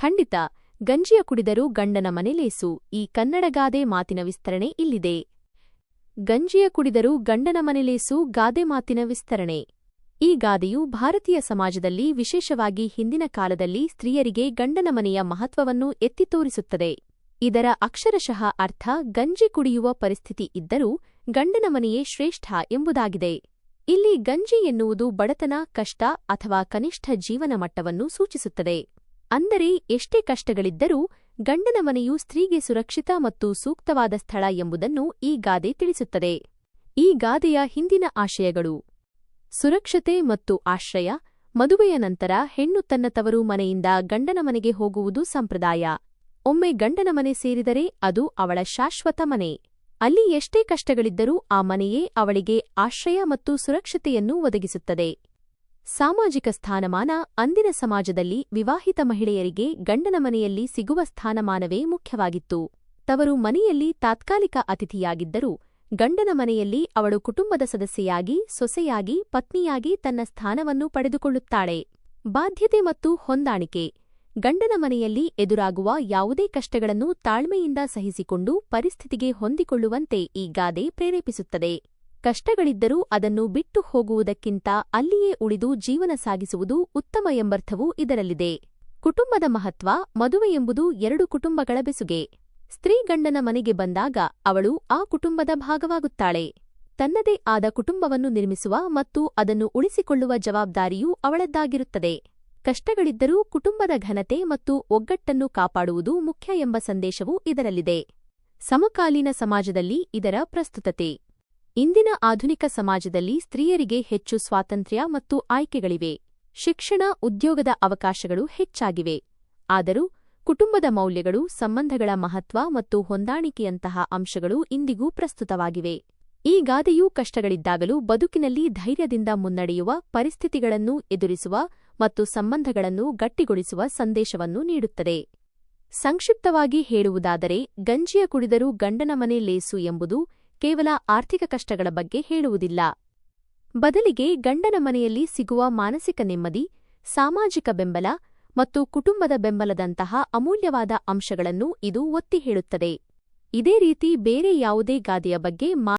ಖಂಡಿತ, ಗಂಜಿಯ ಕುಡಿದರೂ ಗಂಡನ ಮನೆಲೇಸು ಈ ಕನ್ನಡಗಾದೆ ಮಾತಿನ ವಿಸ್ತರಣೆ ಇಲ್ಲಿದೆ. ಗಂಜಿಯ ಕುಡಿದರೂ ಗಂಡನ ಮನೆಲೇಸು ಗಾದೆ ಮಾತಿನ ವಿಸ್ತರಣೆ. ಈ ಗಾದೆಯು ಭಾರತೀಯ ಸಮಾಜದಲ್ಲಿ ವಿಶೇಷವಾಗಿ ಹಿಂದಿನ ಕಾಲದಲ್ಲಿ ಸ್ತ್ರೀಯರಿಗೆ ಗಂಡನ ಮನೆಯ ಮಹತ್ವವನ್ನು ಎತ್ತಿ ತೋರಿಸುತ್ತದೆ. ಇದರ ಅಕ್ಷರಶಃ ಅರ್ಥ ಗಂಜಿ ಕುಡಿಯುವ ಪರಿಸ್ಥಿತಿ ಇದ್ದರೂ ಗಂಡನ ಮನೆಯೇ ಶ್ರೇಷ್ಠ ಎಂಬುದಾಗಿದೆ. ಇಲ್ಲಿ ಗಂಜಿ ಎನ್ನುವುದು ಬಡತನ, ಕಷ್ಟ ಅಥವಾ ಕನಿಷ್ಠ ಜೀವನ ಮಟ್ಟವನ್ನು ಸೂಚಿಸುತ್ತದೆ. ಅಂದರೆ ಎಷ್ಟೇ ಕಷ್ಟಗಳಿದ್ದರೂ ಗಂಡನ ಮನೆಯು ಸ್ತ್ರೀಗೆ ಸುರಕ್ಷಿತ ಮತ್ತು ಸೂಕ್ತವಾದ ಸ್ಥಳ ಎಂಬುದನ್ನು ಈ ಗಾದೆ ತಿಳಿಸುತ್ತದೆ. ಈ ಗಾದೆಯ ಹಿಂದಿನ ಆಶಯಗಳು. ಸುರಕ್ಷತೆ ಮತ್ತು ಆಶ್ರಯ, ಮದುವೆಯ ನಂತರ ಹೆಣ್ಣು ತನ್ನ ತವರು ಮನೆಯಿಂದ ಗಂಡನ ಮನೆಗೆ ಹೋಗುವುದು ಸಂಪ್ರದಾಯ. ಒಮ್ಮೆ ಗಂಡನ ಮನೆ ಸೇರಿದರೆ ಅದು ಅವಳ ಶಾಶ್ವತ ಮನೆ. ಅಲ್ಲಿ ಎಷ್ಟೇ ಕಷ್ಟಗಳಿದ್ದರೂ ಆ ಮನೆಯೇ ಅವಳಿಗೆ ಆಶ್ರಯ ಮತ್ತು ಸುರಕ್ಷತೆಯನ್ನು ಒದಗಿಸುತ್ತದೆ. ಸಾಮಾಜಿಕ ಸ್ಥಾನಮಾನ ಅಂದಿನ ಸಮಾಜದಲ್ಲಿ ವಿವಾಹಿತ ಮಹಿಳೆಯರಿಗೆ ಗಂಡನ ಮನೆಯಲ್ಲಿ ಸಿಗುವ ಸ್ಥಾನಮಾನವೇ ಮುಖ್ಯವಾಗಿತ್ತು. ತವರು ಮನೆಯಲ್ಲಿ ತಾತ್ಕಾಲಿಕ ಅತಿಥಿಯಾಗಿದ್ದರೂ ಗಂಡನ ಮನೆಯಲ್ಲಿ ಅವಳು ಕುಟುಂಬದ ಸದಸ್ಯೆಯಾಗಿ, ಸೊಸೆಯಾಗಿ, ಪತ್ನಿಯಾಗಿ ತನ್ನ ಸ್ಥಾನವನ್ನು ಪಡೆದುಕೊಳ್ಳುತ್ತಾಳೆ. ಬಾಧ್ಯತೆ ಮತ್ತು ಹೊಂದಾಣಿಕೆ. ಗಂಡನ ಮನೆಯಲ್ಲಿ ಎದುರಾಗುವ ಯಾವುದೇ ಕಷ್ಟಗಳನ್ನು ತಾಳ್ಮೆಯಿಂದ ಸಹಿಸಿಕೊಂಡು ಪರಿಸ್ಥಿತಿಗೆ ಹೊಂದಿಕೊಳ್ಳುವಂತೆ ಈ ಗಾದೆ ಪ್ರೇರೇಪಿಸುತ್ತದೆ. ಕಷ್ಟಗಳಿದ್ದರೂ ಅದನ್ನು ಬಿಟ್ಟು ಹೋಗುವುದಕ್ಕಿಂತ ಅಲ್ಲಿಯೇ ಉಳಿದು ಜೀವನ ಸಾಗಿಸುವುದು ಉತ್ತಮ ಎಂಬರ್ಥವೂ ಇದರಲ್ಲಿದೆ. ಕುಟುಂಬದ ಮಹತ್ವ ಮದುವೆಯೆಂಬುದು ಎರಡು ಕುಟುಂಬಗಳ ಬೆಸುಗೆ. ಸ್ತ್ರೀ ಗಂಡನ ಮನೆಗೆ ಬಂದಾಗ ಅವಳು ಆ ಕುಟುಂಬದ ಭಾಗವಾಗುತ್ತಾಳೆ. ತನ್ನದೇ ಆದ ಕುಟುಂಬವನ್ನು ನಿರ್ಮಿಸುವ ಮತ್ತು ಅದನ್ನು ಉಳಿಸಿಕೊಳ್ಳುವ ಜವಾಬ್ದಾರಿಯೂ ಅವಳದ್ದಾಗಿರುತ್ತದೆ. ಕಷ್ಟಗಳಿದ್ದರೂ ಕುಟುಂಬದ ಘನತೆ ಮತ್ತು ಒಗ್ಗಟ್ಟನ್ನು ಕಾಪಾಡುವುದು ಮುಖ್ಯ ಎಂಬ ಸಂದೇಶವೂ ಇದರಲ್ಲಿದೆ. ಸಮಕಾಲೀನ ಸಮಾಜದಲ್ಲಿ ಇದರ ಪ್ರಸ್ತುತತೆ. ಇಂದಿನ ಆಧುನಿಕ ಸಮಾಜದಲ್ಲಿ ಸ್ತ್ರೀಯರಿಗೆ ಹೆಚ್ಚು ಸ್ವಾತಂತ್ರ್ಯ ಮತ್ತು ಆಯ್ಕೆಗಳಿವೆ. ಶಿಕ್ಷಣ, ಉದ್ಯೋಗದ ಅವಕಾಶಗಳು ಹೆಚ್ಚಾಗಿವೆ. ಆದರೂ ಕುಟುಂಬದ ಮೌಲ್ಯಗಳು, ಸಂಬಂಧಗಳ ಮಹತ್ವ ಮತ್ತು ಹೊಂದಾಣಿಕೆಯಂತಹ ಅಂಶಗಳು ಇಂದಿಗೂ ಪ್ರಸ್ತುತವಾಗಿವೆ. ಈ ಗಾದೆಯೂ ಕಷ್ಟಗಳಿದ್ದಾಗಲೂ ಬದುಕಿನಲ್ಲಿ ಧೈರ್ಯದಿಂದ ಮುನ್ನಡೆಯುವ, ಪರಿಸ್ಥಿತಿಗಳನ್ನು ಎದುರಿಸುವ ಮತ್ತು ಸಂಬಂಧಗಳನ್ನು ಗಟ್ಟಿಗೊಳಿಸುವ ಸಂದೇಶವನ್ನು ನೀಡುತ್ತದೆ. ಸಂಕ್ಷಿಪ್ತವಾಗಿ ಹೇಳುವುದಾದರೆ, ಗಂಜಿಯ ಕುಡಿದರೂ ಗಂಡನ ಮನೆ ಲೇಸು ಎಂಬುದು ಕೇವಲ ಆರ್ಥಿಕ ಕಷ್ಟಗಳ ಬಗ್ಗೆ ಹೇಳುವುದಿಲ್ಲ. ಬದಲಿಗೆ ಗಂಡನ ಮನೆಯಲ್ಲಿ ಸಿಗುವ ಮಾನಸಿಕ ನೆಮ್ಮದಿ, ಸಾಮಾಜಿಕ ಬೆಂಬಲ ಮತ್ತು ಕುಟುಂಬದ ಬೆಂಬಲದಂತಹ ಅಮೂಲ್ಯವಾದ ಅಂಶಗಳನ್ನು ಇದು ಒತ್ತಿ ಹೇಳುತ್ತದೆ. ಇದೇ ರೀತಿ ಬೇರೆ ಯಾವುದೇ ಗಾದೆಯ ಬಗ್ಗೆ